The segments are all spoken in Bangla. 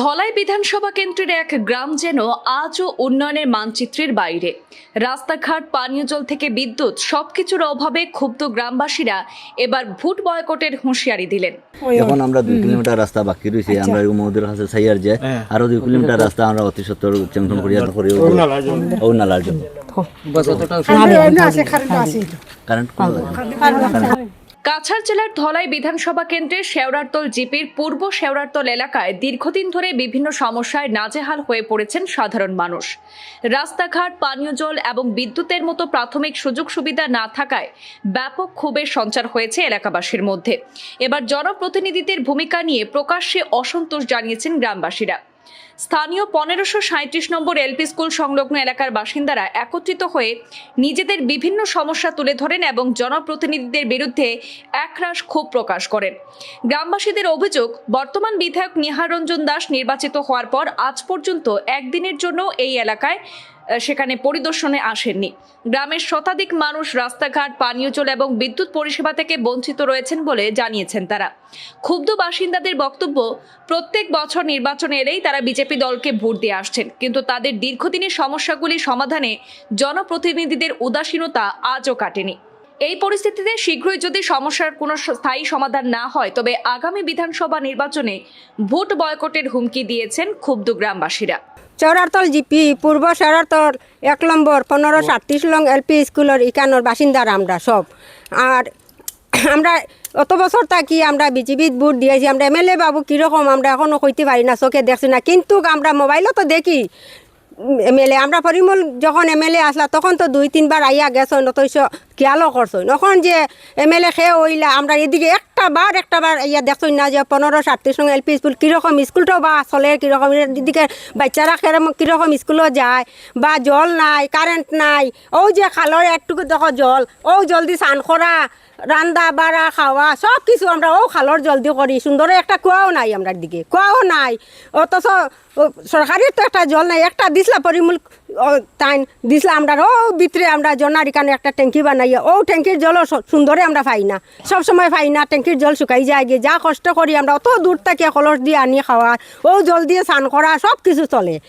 ধলাই বিধানসভা কেন্দ্রের এক গ্রাম যেন আজও উন্নয়নের মানচিত্রের বাইরে। রাস্তাঘাট পানীয় জল থেকে বিদ্যুৎ সবকিছুর অভাবে ক্ষুব্ধ গ্রামবাসীরা এবার ভোট বয়কটের হুঁশিয়ারি দিলেন। এখন আমরা দুই কিলোমিটার রাস্তা বাকি রয়েছে আমরা মহোদয়ের কাছে চাইয়ার যে আরও দুই কিলোমিটার রাস্তা আমরা অতি সত্তর চেংটন করিয়া করি জন্য কারেন্ট কাছাড় জেলার ধলাই বিধানসভা কেন্দ্রের শেওড়ারতল জিপির পূর্ব শেওড়ারতল এলাকায় দীর্ঘদিন ধরে বিভিন্ন সমস্যায় নাজেহাল হয়ে পড়েছেন সাধারণ মানুষ। রাস্তাঘাট, পানীয় জল এবং বিদ্যুতের মতো প্রাথমিক সুযোগ সুবিধা না থাকায় ব্যাপক ক্ষোভের সঞ্চার হয়েছে এলাকাবাসীর মধ্যে। এবার জনপ্রতিনিধিদের ভূমিকা নিয়ে প্রকাশ্যে অসন্তোষ জানিয়েছেন গ্রামবাসীরা। স্থানীয় পনেরোশো সাঁত্রিশ নম্বর এলপি স্কুল সংলগ্ন এলাকার বাসিন্দারা একত্রিত হয়ে নিজেদের বিভিন্ন সমস্যা তুলে ধরেন এবং জনপ্রতিনিধিদের বিরুদ্ধে একরাশ ক্ষোভ প্রকাশ করেন। গ্রামবাসীদের অভিযোগ, বর্তমান বিধায়ক নিহার রঞ্জন দাস নির্বাচিত হওয়ার পর আজ পর্যন্ত একদিনের জন্য এই এলাকায় সেখানে পরিদর্শনে আসেননি। গ্রামের শতাধিক মানুষ রাস্তাঘাট, পানীয় জল এবং বিদ্যুৎ পরিষেবা থেকে বঞ্চিত রয়েছেন বলে জানিয়েছেন তারা। ক্ষুব্ধ বাসিন্দাদের বক্তব্য, প্রত্যেক বছর নির্বাচনে এলেই তারা বিজেপি দলকে ভোট দিয়ে আসছেন। কিন্তু তাদের দীর্ঘদিনের সমস্যাগুলি সমাধানে জনপ্রতিনিধিদের উদাসীনতা আজও কাটেনি। এই পরিস্থিতিতে শীঘ্রই যদি সমস্যার কোনো স্থায়ী সমাধান না হয়, তবে আগামী বিধানসভা নির্বাচনে ভোট বয়কটের হুমকি দিয়েছেন ক্ষুব্ধ গ্রামবাসীরা। চৌরারতল জিপি, পূর্ব চৌরারতল, এক নম্বর, পনেরো সাতত্রিশ লং এলপি স্কুলের ইকানোর বাসিন্দার আমরা সব। আর আমরা অত বছর থাকি আমরা বিজেপিত ভোট দিয়েছি আমরা এমএলএ বাবু কীরকম, আমরা এখনও কইতে পারি না, চোখে দেখছি না। কিন্তু আমরা মোবাইলও তো দেখি এমএলএ আমরা পরিমল যখন এমএলএ আসলা, তখন তো দুই, তিনবার আইয়া গেছ নতৈশ খেয়ালও করছ? এখন যে এমএলএ খেয়ে ওইলা আমরা এদিকে একটা বার একটা বার ইয়া দেখছ না যে পনেরো সাতত্রিশ সঙ্গে এলপি স্কুল কীরকম স্কুলটাও বা চলে, কীরকম এদিকে বাচ্চারা কেরম কীরকম স্কুলও যায়, বা জল নাই, কারেন্ট নাই, ও যে খালর একটুকু দেখো জল, ও জলদি স্নান করা রান্দা বাড়া খাওয়া সব কিছু আমরা ও খালর জলদি করি সুন্দরে একটা কুয়াও নাই আমরা দিকে, কুয়াও নাই, অথচ সরকারের তো একটা জল নাই, একটা দিসলা পরিমূল তাই দিসলা আমরা ও ভিতরে আমরা জনার এখানে একটা ট্যাঙ্কি বানাইয়া, ও ট্যাঙ্কির জলও স- সুন্দরে আমরা পাই না। সবসময় পাই না, ট্যাঙ্কির জল শুকাই যায় গিয়ে, যা কষ্ট করি আমরা, অত দূর থেকে কলস দিয়ে আনি খাওয়া, ও জল দিয়ে স্নান করা, সব কিছু চলে।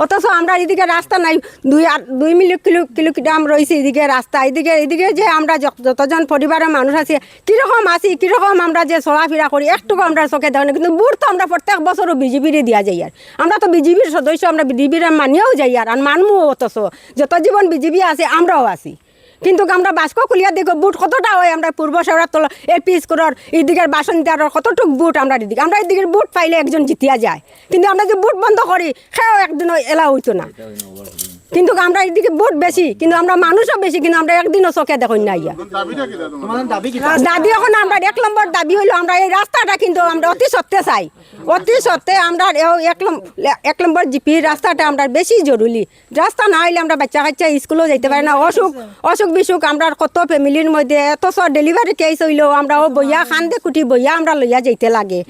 অথচ আমরা এদিকে রাস্তা নাই, দুই দুই মিলি কিলো কিলোমিটার রয়েছে এদিকে রাস্তা। এদিকে এদিকে যে আমরা যত- যতজন পরিবারের মানুষ আছি, কীরকম আছি, কীরকম আমরা যে চলাফেরা করি, একটুকু আমরা চোখে দেওয়া কিন্তু বুট তো আমরা প্রত্যেক বছরও বিজেপিরে দিয়া যাই আর আমরা তো বিজেপির সদস্য, আমরা বিজেপির মানিয়েও যাই আর আর অথচ। যত জীবন বিজেপি আছে, আমরাও আছি। কিন্তু আমরা বাসকো খুলিয়া দেখো, বুট কতটা হয় আমরা পূর্ব শহরের এর পিস করার এদিকের বাসন্দার কতটুক বুট আমরা এদিকে আমরা এদিকের বুট পাইলে একজন জিতিয়া যায়। কিন্তু আমরা যে বুট বন্ধ করি, সেও একদিন এলা হইতো না। কিন্তু আমরা এদিকে বুট বেশি কিন্তু আমরা মানুষও বেশি কিন্তু আমরা একদিনও চোখে দেখুন না ইয়া। দাবি এখন আমরা এক নম্বর দাবি হইল আমরা এই রাস্তাটা কিন্তু আমরা অতি সত্ত্বে চাই। অতি সত্ত্বে আমরা এক নম- এক নম্বর জিপি রাস্তাটা আমরা বেশি জরুরি। রাস্তা না হইলে আমরা বাচ্চা কাচ্চা স্কুলেও যাইতে পারি না। অসুখ অসুখ বিসুখ আমরা কত ফ্যামিলির মধ্যে এত সব ডেলিভারি কেস হইলেও আমরা ও বইয়া খান্দে কুটি বইয়া আমরা লইয়া যাইতে লাগে।